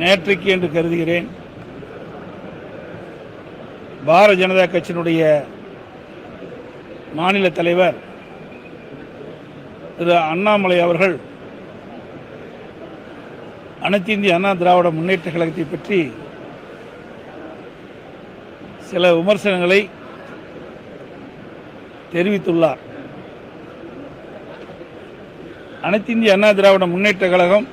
நேற்றைக்கு என்று கருதுகிறேன். பாரதிய ஜனதா கட்சியினுடைய மாநில தலைவர் திரு அண்ணாமலை அவர்கள் அனைத்து இந்திய அண்ணா திராவிட முன்னேற்ற கழகத்தை பற்றி சில விமர்சனங்களை தெரிவித்துள்ளார். அனைத்து இந்திய அண்ணா திராவிட முன்னேற்ற கழகம்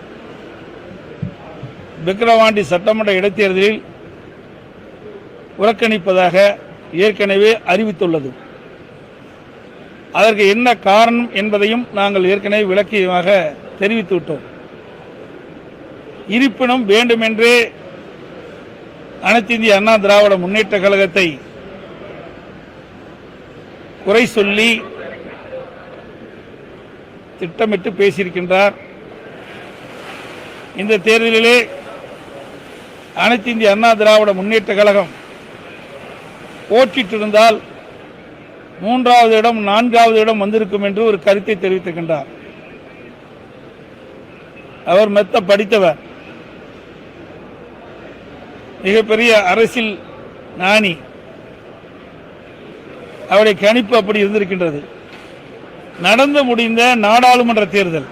விக்கிரவாண்டி சட்டமன்ற இடைத்தேர்தலில் புறக்கணிப்பதாக ஏற்கனவே அறிவித்துள்ளது. அதற்கு என்ன காரணம் என்பதையும் நாங்கள் ஏற்கனவே விளக்கியமாக தெரிவித்துவிட்டோம். இருப்பினும் வேண்டுமென்றே அனைத்து இந்திய அண்ணா திராவிட முன்னேற்ற கழகத்தை குறை சொல்லி திட்டமிட்டு பேசியிருக்கின்றார். இந்த தேர்தலிலே அனைத்து இந்திய அண்ணா திராவிட முன்னேற்ற கழகம் போற்றிட்டிருந்தால் மூன்றாவது இடம் நான்காவது இடம் வந்திருக்கும் என்று ஒரு கருத்தை தெரிவித்திருக்கின்றார். அவர் மெத்த படித்தவர். மிகப்பெரிய அரசியல் ஞானி. அவருடைய கணிப்பு அப்படி இருந்திருக்கின்றது. நடந்து முடிந்த நாடாளுமன்ற தேர்தல்.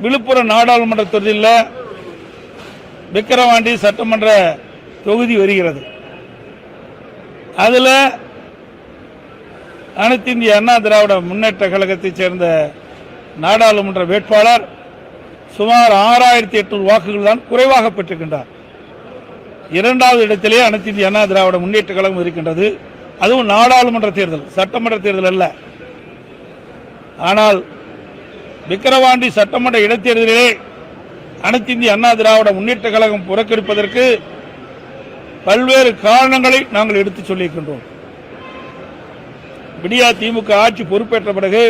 விழுப்புரம் நாடாளுமன்ற தேர்தலில் விக்கிரவாண்டி சட்டமன்ற தொகுதி வருகிறது. அதில் அனைத்து இந்திய அண்ணா திராவிட முன்னேற்ற கழகத்தைச் சேர்ந்த நாடாளுமன்ற வேட்பாளர் சுமார் ஆறாயிரத்தி எட்நூறு வாக்குகள் தான் குறைவாக பெற்றிருக்கின்றார். இரண்டாவது இடத்திலே அனைத்து இந்திய அண்ணா திராவிட முன்னேற்ற கழகம் இருக்கின்றது. அதுவும் நாடாளுமன்ற தேர்தல் சட்டமன்ற தேர்தல் அல்ல. ஆனால் விக்கிரவாண்டி சட்டமன்ற இடைத்தேர்தலிலே அனைத்து இந்திய அண்ணா திராவிட முன்னேற்ற கழகம் புறக்கணிப்பதற்கு பல்வேறு காரணங்களை நாங்கள் எடுத்து சொல்லியிருக்கின்றோம். விடியா திமுக ஆட்சி பொறுப்பேற்ற பிறகு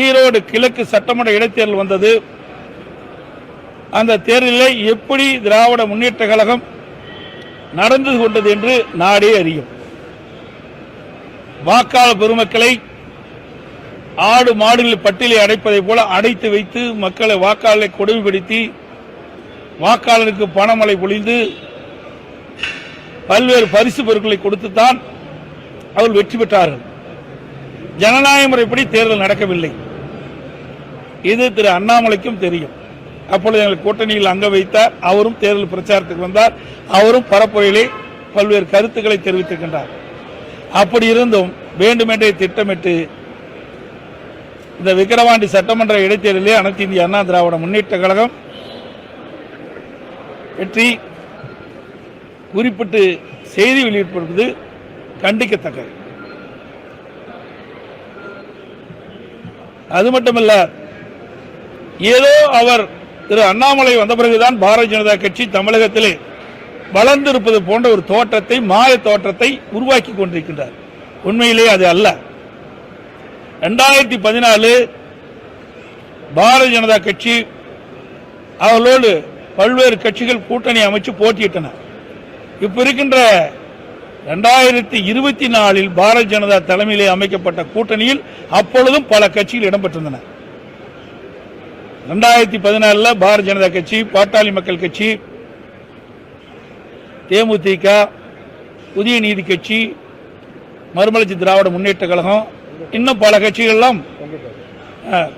ஈரோடு கிழக்கு சட்டமன்ற இடைத்தேர்தல் வந்தது. அந்த தேர்தலில் எப்படி திராவிட முன்னேற்ற கழகம் நடந்து கொண்டது என்று நாடே அறியும். வாக்காளர் பெருமக்களை ஆடு மாடுகள் பட்டியலை அடைப்பதைப் போல அடைத்து வைத்து மக்களை வாக்காளரை கொடுமைப்படுத்தி வாக்காளருக்கு பணமழை பொழிந்து பல்வேறு பரிசு பொருட்களை கொடுத்துத்தான் அவர்கள் வெற்றி பெற்றார்கள். ஜனநாயக முறைப்படி தேர்தல் நடக்கவில்லை. இது திரு அண்ணாமலைக்கும் தெரியும். அப்பொழுது எங்கள் கூட்டணியில் அங்க வைத்தார் அவரும் தேர்தல் பிரச்சாரத்துக்கு வந்தார் அவரும் பரப்புரையிலே பல்வேறு கருத்துக்களை தெரிவித்திருக்கின்றார். அப்படி இருந்தும் வேண்டுமென்றே திட்டமிட்டு இந்த விக்கிரவாண்டி சட்டமன்ற இடைத்தேர்தலிலே அனைத்து இந்திய அண்ணா திராவிட முன்னேற்ற கழகம் வெற்றி குறிப்பிட்டு செய்தி வெளியிட்டிருப்பது கண்டிக்கத்தக்கது. அது மட்டுமல்ல ஏதோ அவர் திரு அண்ணாமலை வந்த பிறகுதான் பாரதிய ஜனதா கட்சி தமிழகத்திலே வளர்ந்திருப்பது போன்ற ஒரு தோற்றத்தை மாய தோற்றத்தை உருவாக்கி கொண்டிருக்கின்றார். உண்மையிலே அது அல்ல. ரெண்டாயிரத்தி பதினாலு பாரதிய ஜனதா கட்சி அவர்களோடு பல்வேறு கட்சிகள் கூட்டணி அமைச்சு போட்டியிட்டன. இப்ப இருக்கின்ற ரெண்டாயிரத்தி இருபத்தி நாலில் பாரதிய ஜனதா தலைமையிலே அமைக்கப்பட்ட கூட்டணியில் அப்பொழுதும் பல கட்சிகள் இடம்பெற்றிருந்தன. ரெண்டாயிரத்தி பதினாலுல பாரதிய ஜனதா கட்சி பாட்டாளி மக்கள் கட்சி தேமுதிக புதிய நீதி கட்சி மறுமலர்ச்சி திராவிட முன்னேற்ற கழகம் இன்னும் பல கட்சிகள்லாம் அஹ்,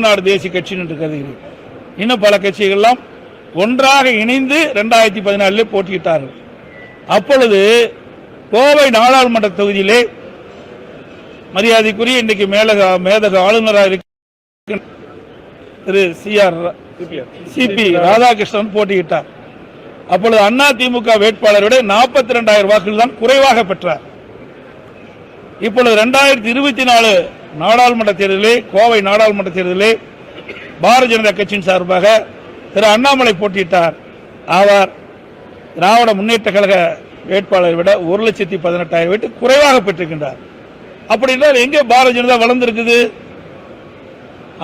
நாடு தேசிய கட்சி என்று கருதுகிறேன். இன்னும் பல கட்சிகள்லாம் ஒன்றாக இணைந்து ரெண்டாயிரத்தி பதினாலில் போட்டியிட்டார்கள். அப்பொழுது கோவை நாடாளுமன்ற தொகுதியிலே மரியாதைக்குரிய இன்றைக்கு மேலக மேதக ஆளுநராக இருக்க திரு சி ஆர் சிபி ராதாகிருஷ்ணன் போட்டியிட்டார். அப்பொழுது அண்ணா திமுக வேட்பாளரோட நாற்பத்தி ரெண்டாயிரம் வாக்குகள் தான் குறைவாக பெற்றார். இப்பொழுது ரெண்டாயிரத்தி இருபத்தி நாலு நாடாளுமன்ற தேர்தலில் கோவை நாடாளுமன்ற தேர்தலில் பாரதிய ஜனதா கட்சியின் சார்பாக திரு அண்ணாமலை போட்டியிட்டார். அவர் திராவிட முன்னேற்ற கழக வேட்பாளரை விட ஒரு லட்சத்தி பதினெட்டாயிரம் வீட்டு குறைவாக பெற்றிருக்கின்றார். அப்படி என்றால் எங்கே பாரதிய ஜனதா வளர்ந்திருக்குது?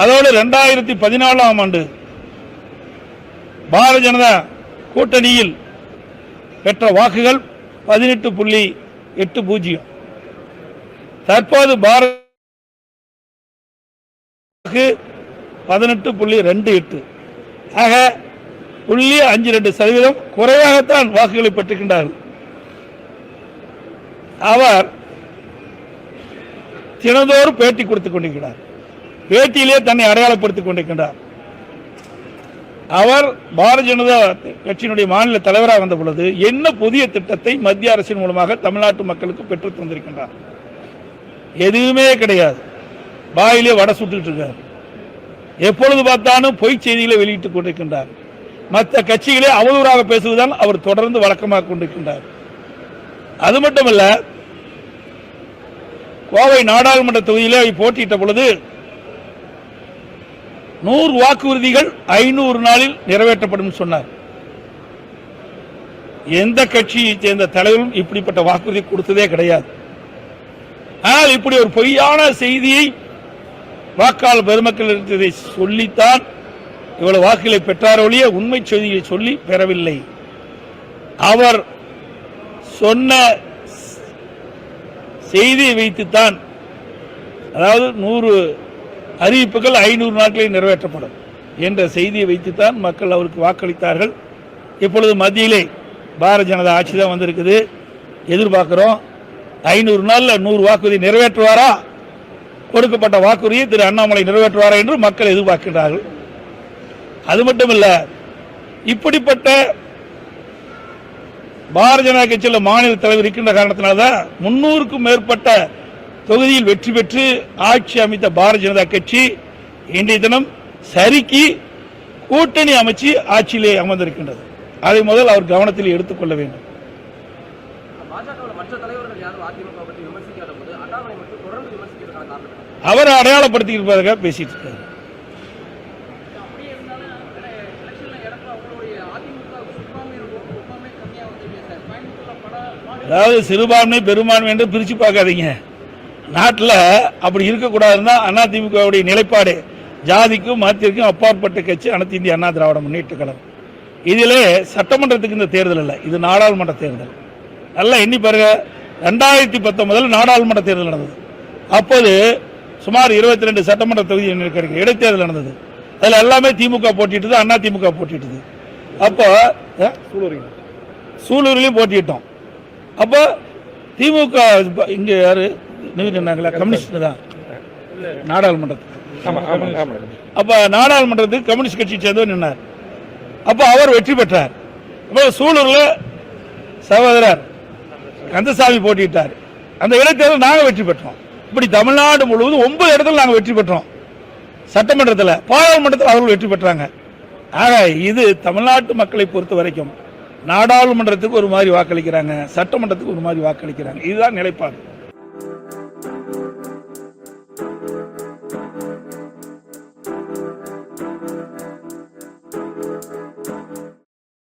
அதோடு ரெண்டாயிரத்தி பதினாலாம் ஆண்டு பாரதிய ஜனதா கூட்டணியில் பெற்ற வாக்குகள் பதினெட்டு புள்ளி எட்டு பூஜ்ஜியம். தற்போது பாரத் பதினெட்டு புள்ளி ரெண்டு எட்டு. ஆக புள்ளி அஞ்சு ரெண்டு சதவீதம் குறைவாகத்தான் வாக்குகளை பெற்றுக்கின்றார்கள். அவர் தினந்தோறும் பேட்டி கொடுத்துக் கொண்டிருக்கிறார். பேட்டியிலே தன்னை அடையாளப்படுத்திக் கொண்டிருக்கின்றார். அவர் பாரதிய ஜனதா கட்சியினுடைய மாநில தலைவராக வந்த பொழுது என்ன புதிய திட்டத்தை மத்திய அரசின் மூலமாக தமிழ்நாட்டு மக்களுக்கு பெற்றுத் தந்திருக்கின்றார்? எதுவுமே கிடையாது. வாயிலே வடை சுட்டுட்டு இருக்கார். எப்பொழுது பார்த்தாலும் பொய் செய்திகளை வெளியிட்டுக் கொண்டிருக்கின்றார். மற்ற கட்சிகளே அவதூறாக பேசுவதுதான் அவர் தொடர்ந்து வழக்கமாக கொண்டிருக்கின்றார். அது மட்டுமல்ல கோவை நாடாளுமன்ற தொகுதியிலே போட்டியிட்ட பொழுது நூறு வாக்குறுதிகள் ஐநூறு நாளில் நிறைவேற்றப்படும் சொன்னார். எந்த கட்சியை சேர்ந்த தலைவரும் இப்படிப்பட்ட வாக்குறுதி கொடுத்ததே கிடையாது. ஆனால் இப்படி ஒரு பொய்யான செய்தியை வாக்காளர் பெருமக்கள் சொல்லித்தான் இவ்வளவு வாக்குகளை பெற்றாரொழிய உண்மை செய்தியை சொல்லி பெறவில்லை. அவர் சொன்ன செய்தியை வைத்துத்தான் அதாவது நூறு அறிவிப்புகள் ஐநூறு நாட்களில் நிறைவேற்றப்படும் என்ற செய்தியை வைத்துத்தான் மக்கள் அவருக்கு வாக்களித்தார்கள். இப்பொழுது மத்தியிலே பாரதிய ஜனதா ஆட்சி தான் வந்திருக்குது. எதிர்பார்க்கிறோம். ஐநூறு நாளில் நூறு வாக்குறுதி நிறைவேற்றுவாரா? கொடுக்கப்பட்ட வாக்குறுதியை திரு அண்ணாமலை நிறைவேற்றுவாரா என்று மக்கள் எதிர்பார்க்கின்றார்கள். அது மட்டுமல்ல இப்படிப்பட்ட பாரதிய ஜனதா கட்சியில் மாநில தலைவர் இருக்கின்ற காரணத்தினால்தான் முன்னூறுக்கும் மேற்பட்ட தொகுதியில் வெற்றி பெற்று ஆட்சி அமைத்த பாரதிய ஜனதா கட்சி இன்றைய தினம் சரிக்கு கூட்டணி அமைச்சு ஆட்சியிலே அமர்ந்திருக்கின்றது. அதை முதல் அவர் கவனத்தில் எடுத்துக்கொள்ள வேண்டும் பாஜகவில் மற்ற தலைவர்கள் யாரும் அதிமுக பற்றி விமர்சிக்காத போது அண்ணாமலை மட்டும் தொடர்ந்து விமர்சிக்கிறதுக்கான காரணம் என்ன? அவரை அடையாளப்படுத்தி இருப்பதாக பேசிட்டு இருக்காரு. அதாவது சிறுபான்மை பெரும்பான்மை என்று பிரித்து பார்க்காதீங்க. நாட்டில் அப்படி இருக்கக்கூடாதுன்னா அதிமுகவுடைய நிலைப்பாடு ஜாதிக்கும் மதத்திற்கும் அப்பாற்பட்ட கட்சி அனைத்து இந்திய அண்ணா திராவிட முன்னேற்ற கழகம். இதிலே சட்டமன்றத்துக்கு இந்த தேர்தல் இல்லை. இது நாடாளுமன்ற தேர்தல். நல்லா எண்ணி பாருங்க. ரெண்டாயிரத்தி பத்தொன்பதில் நாடாளுமன்ற தேர்தல் நடந்தது. அப்போது சுமார் இருபத்தி ரெண்டு சட்டமன்ற தொகுதி இருக்கிற இடைத்தேர்தல் நடந்தது. அதில் எல்லாமே திமுக போட்டிட்டது அண்ணா திமுக போட்டிட்டது. அப்போ அஹ், சூலூர்லையும் போட்டிட்டோம். அப்போ திமுக இங்க யாரு? நிறுத்தினாங்களா கம்யூனிஸ்ட் தான். நாடாளுமன்றத்துக்கு அப்ப நாடாளுமன்றத்துக்கு கம்யூனிஸ்ட் கட்சி சேர்ந்தவர் நின்னார். அப்போ அவர் வெற்றி பெற்றார். அப்போ சூலூர்ல சகோதரர் கந்தசாமி போட்டியிட்டார். அந்த இடைத்தேர்தல் நாங்கள் வெற்றி பெற்றோம். இப்படி தமிழ்நாடு முழுவதும் ஒன்பது இடத்துல நாங்கள் வெற்றி பெற்றோம். சட்டமன்றத்தில் பாராளுமன்றத்தில் அவர்கள் வெற்றி பெற்றாங்க. ஆக இது தமிழ்நாட்டு மக்களை பொறுத்த வரைக்கும் நாடாளுமன்றத்துக்கு ஒரு மாதிரி வாக்களிக்கிறாங்க சட்டமன்றத்துக்கு ஒரு மாதிரி வாக்களிக்கிறாங்க. இதுதான் நிலைப்பாடு.